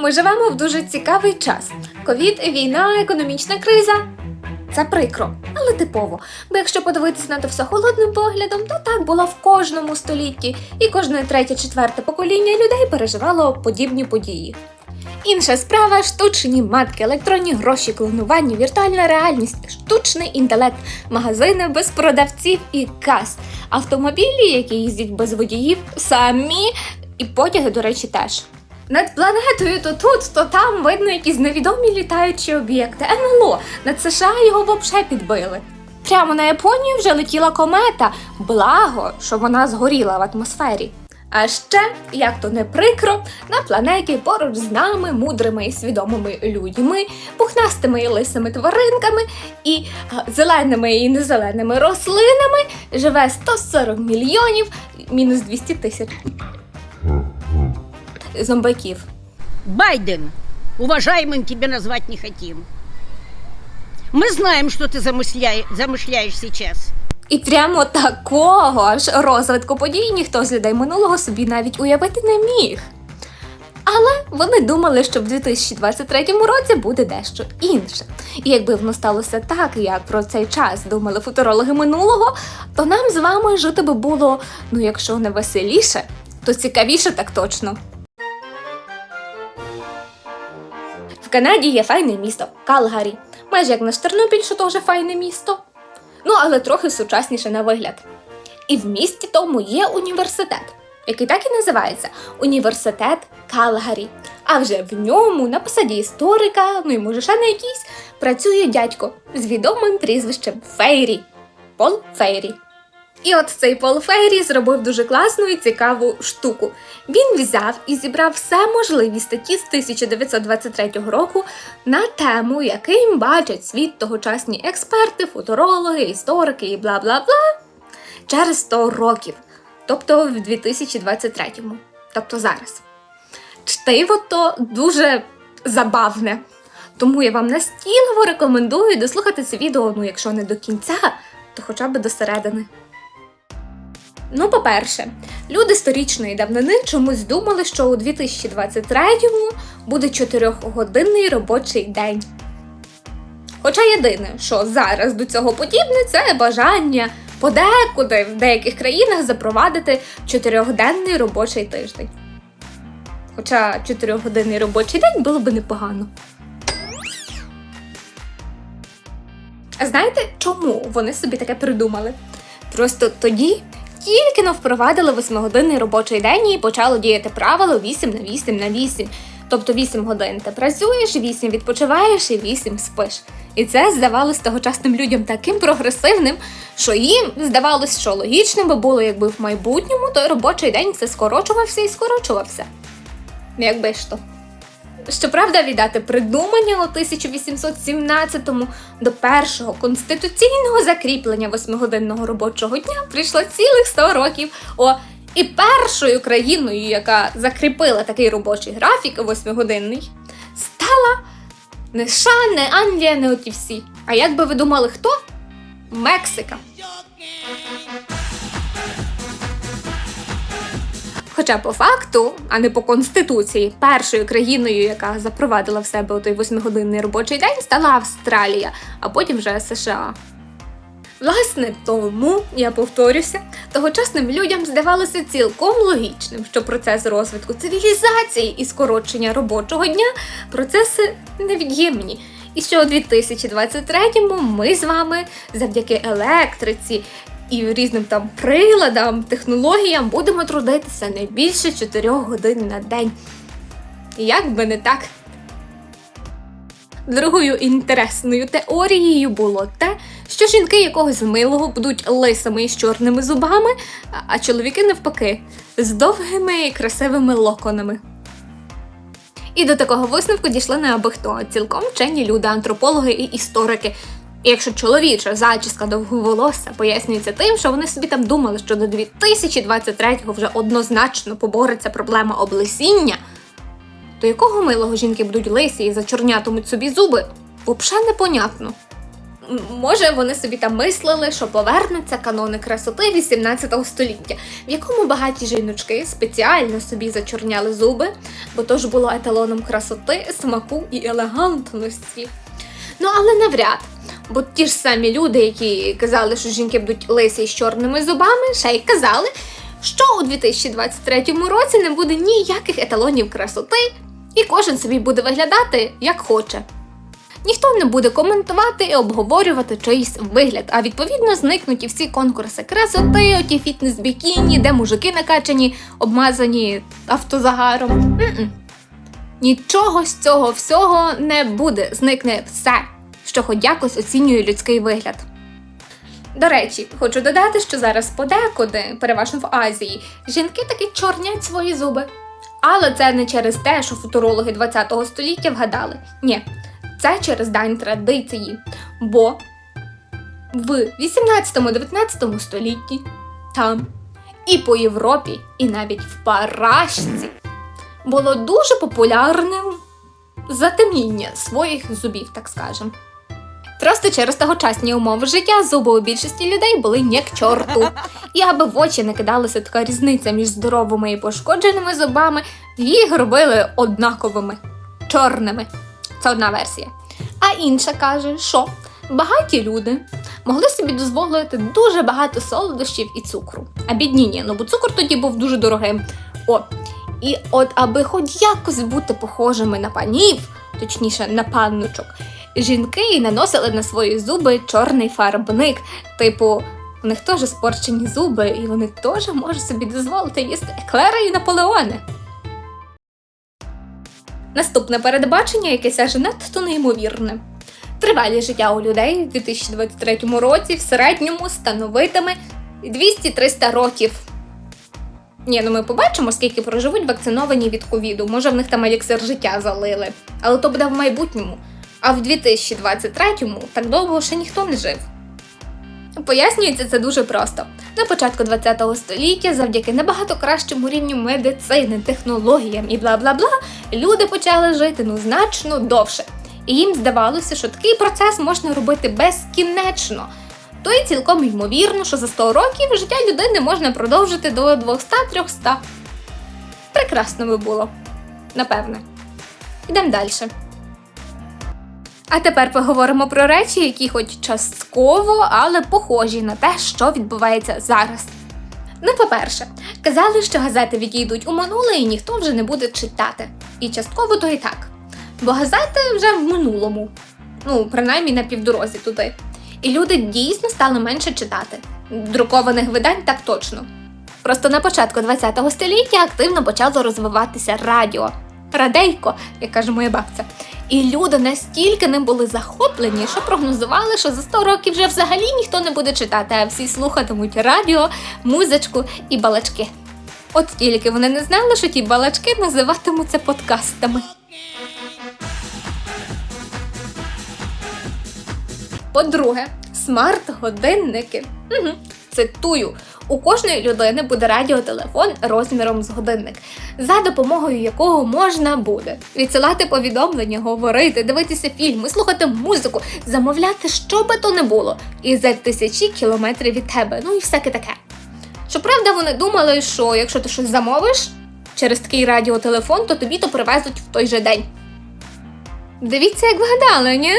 Ми живемо в дуже цікавий час. Ковід, війна, економічна криза. Це прикро, але типово. Бо якщо подивитися на це все холодним поглядом, то так було в кожному столітті, і кожне третє, четверте покоління людей переживало подібні події. Інша справа штучні матки, електронні гроші, клонування, віртуальна реальність, штучний інтелект, магазини без продавців і кас, автомобілі, які їздять без водіїв, самі і потяги, до речі, теж. Над планетою то тут, то там видно якісь невідомі літаючі об'єкти. НЛО над США його взагалі підбили. Прямо на Японію вже летіла комета. Благо, що вона згоріла в атмосфері. А ще, як то не прикро, на планеті поруч з нами, мудрими і свідомими людьми, пухнастими і лисими тваринками і зеленими і незеленими рослинами живе 140 мільйонів мінус 200 тисяч зомбаків. Байден, уважаемым тебя назвать не хотим. Мы знаем, что ты замышляй- замышляешь сейчас. І прямо такого аж розвитку подій ніхто з людей минулого собі навіть уявити не міг. Але вони думали, що в 2023 році буде дещо інше. І якби воно сталося так, як про цей час думали футурологи минулого, то нам з вами жити би було, ну якщо не веселіше, то цікавіше так точно. В Канаді є файне місто Калгарі. Майже як наш Тернопіль, що теж файне місто. Ну, але трохи сучасніше на вигляд. І в місті тому є університет, який так і називається Університет Калгарі. А вже в ньому на посаді історика, ну і може ще на якийсь, працює дядько з відомим прізвищем Фейрі. Пол Фейрі. І от цей Пол Фейрі зробив дуже класну і цікаву штуку. Він взяв і зібрав все можливі статті з 1923 року на тему, яким бачать світ тогочасні експерти, футурологи, історики і бла бла бла через 100 років, тобто в 2023-му, тобто зараз. Чтиво то дуже забавне. Тому я вам настійливо рекомендую дослухати це відео, ну якщо не до кінця, то хоча б до середини. Ну, по-перше, люди сторічної давнини чомусь думали, що у 2023-му буде 4-годинний робочий день. Хоча єдине, що зараз до цього подібне, це бажання подекуди в деяких країнах запровадити 4-денний робочий тиждень. Хоча 4-годинний робочий день було би непогано. А знаєте, чому вони собі таке придумали? Просто тоді тільки но впровадили 8-годинний робочий день і почало діяти правило 8 на 8 на 8. Тобто 8 годин ти працюєш, 8 відпочиваєш і 8 спиш. І це здавалось тогочасним людям таким прогресивним, що їм здавалось, що логічним би було, якби в майбутньому той робочий день все скорочувався і скорочувався. Якби ж то. Щоправда, віддати придумання у 1817-му до першого конституційного закріплення восьмигодинного робочого дня прийшло цілих 100 років. О, і першою країною, яка закріпила такий робочий графік восьмигодинний, стала не США, не Англія, не оті всі. А як би ви думали, хто? Мексика. Хоча по факту, а не по конституції, першою країною, яка запровадила в себе той восьмигодинний робочий день, стала Австралія, а потім вже США. Власне, тому я повторюся, тогочасним людям здавалося цілком логічним, що процес розвитку цивілізації і скорочення робочого дня процеси невід'ємні. І що у 2023-му ми з вами завдяки електриці і різним там приладам, технологіям будемо трудитися не більше 4 годин на день. Як би не так. Другою інтересною теорією було те, що жінки якогось милого будуть лисими і з чорними зубами, а чоловіки навпаки з довгими і красивими локонами. І до такого висновку дійшли не аби хто, цілком вчені люди, антропологи і історики. Якщо чоловіча зачіска довговолосся пояснюється тим, що вони собі там думали, що до 2023-го вже однозначно побореться проблема облесіння, то якого милого жінки будуть лисі і зачорнятимуть собі зуби, взагалі непонятно. Може, вони собі там мислили, що повернуться канони красоти 18 століття, в якому багаті жіночки спеціально собі зачорняли зуби, бо то ж було еталоном красоти, смаку і елегантності. Ну, але навряд. Бо ті ж самі люди, які казали, що жінки будуть лисі з чорними зубами, ще й казали, що у 2023 році не буде ніяких еталонів красоти, і кожен собі буде виглядати як хоче. Ніхто не буде коментувати і обговорювати чийсь вигляд, а відповідно зникнуть і всі конкурси красоти, оті фітнес-бікіні, де мужики накачані, обмазані автозагаром. М-м. Нічого з цього всього не буде, зникне все, що хоч якось оцінює людський вигляд. До речі, хочу додати, що зараз подекуди, переважно в Азії, жінки таки чорнять свої зуби. Але це не через те, що футурологи ХХ століття вгадали. Ні, це через дань традиції. Бо в 18-19 столітті там і по Європі, і навіть в Парашці було дуже популярним затемніння своїх зубів, так скажем. Просто через тогочасні умови життя зуби у більшості людей були не к чорту. І аби в очі не кидалася така різниця між здоровими і пошкодженими зубами, їх робили однаковими чорними. Це одна версія. А інша каже, що багаті люди могли собі дозволити дуже багато солодощів і цукру. А бідні ні, ну бо цукор тоді був дуже дорогим. О, і от аби хоч якось бути похожими на панів, точніше на панночок, жінки наносили на свої зуби чорний фарбник. Типу, у них теж спорчені зуби, і вони теж можуть собі дозволити їсти еклери і наполеони. Наступне передбачення, якесь аж надто неймовірне. Тривалість життя у людей у 2023 році в середньому становитиме 200-300 років. Ні, ну ми побачимо, скільки проживуть вакциновані від ковіду. Може, в них там еліксир життя залили. Але то буде в майбутньому. А в 2023-му так довго ще ніхто не жив. Пояснюється це дуже просто. На початку ХХ століття, завдяки набагато кращому рівню медицини, технологіям і бла бла бла, люди почали жити ну значно довше. І їм здавалося, що такий процес можна робити безкінечно. То й цілком ймовірно, що за 100 років життя людини можна продовжити до 200-300. Прекрасно би було. Напевне. Йдемо далі. А тепер поговоримо про речі, які хоч частково, але похожі на те, що відбувається зараз. Ну, по-перше, казали, що газети відійдуть у минуле і ніхто вже не буде читати. І частково то і так. Бо газети вже в минулому, ну, принаймні на півдорозі туди. І люди дійсно стали менше читати. Друкованих видань так точно. Просто на початку ХХ століття активно почало розвиватися радіо. Радейко, як каже моя бабця. І люди настільки ним були захоплені, що прогнозували, що за 100 років вже взагалі ніхто не буде читати, а всі слухатимуть радіо, музичку і балачки. От тільки вони не знали, що ті балачки називатимуться подкастами. По-друге, смарт-годинники. Угу. Цитую: у кожної людини буде радіотелефон розміром з годинник, за допомогою якого можна буде відсилати повідомлення, говорити, дивитися фільми, слухати музику, замовляти, що би то не було, і за тисячі кілометрів від тебе. Ну і всяке таке. Щоправда, вони думали, що якщо ти щось замовиш через такий радіотелефон, то тобі то привезуть в той же день. Дивіться, як вгадали, ні?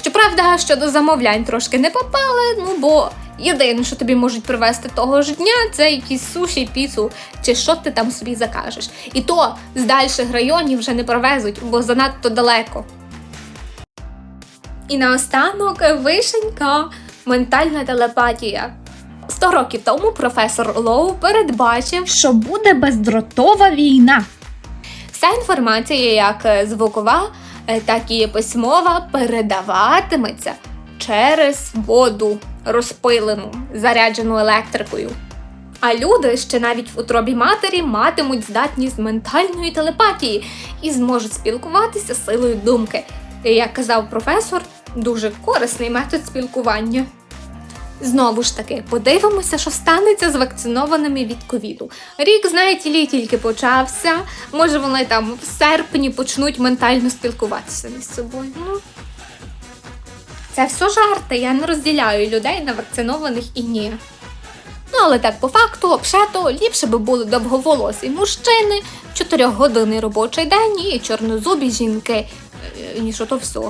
Щоправда, щодо замовлянь трошки не попали, ну бо єдине, що тобі можуть привезти того ж дня, це якісь суші, піцу чи що ти там собі закажеш. І то з дальших районів вже не привезуть, бо занадто далеко. І наостанок вишенька ментальна телепатія. Сто років тому професор Лоу передбачив, що буде бездротова війна. Вся інформація, як е, звукова, е, так і письмова, передаватиметься через воду, розпилену, заряджену електрикою. А люди ще навіть в утробі матері матимуть здатність ментальної телепатії і зможуть спілкуватися силою думки. І, як казав професор, дуже корисний метод спілкування. Знову ж таки, подивимося, що станеться з вакцинованими від ковіду. Рік, знаєте лі, тільки почався. Може, вони там в серпні почнуть ментально спілкуватися між собою. Ну. Це все жарти, я не розділяю людей на вакцинованих і ні. Ну, але так по факту, взагалі, ліпше би були довговолосі мужчини, 4 години робочий день і чорнозубі жінки, е, ніж ото все.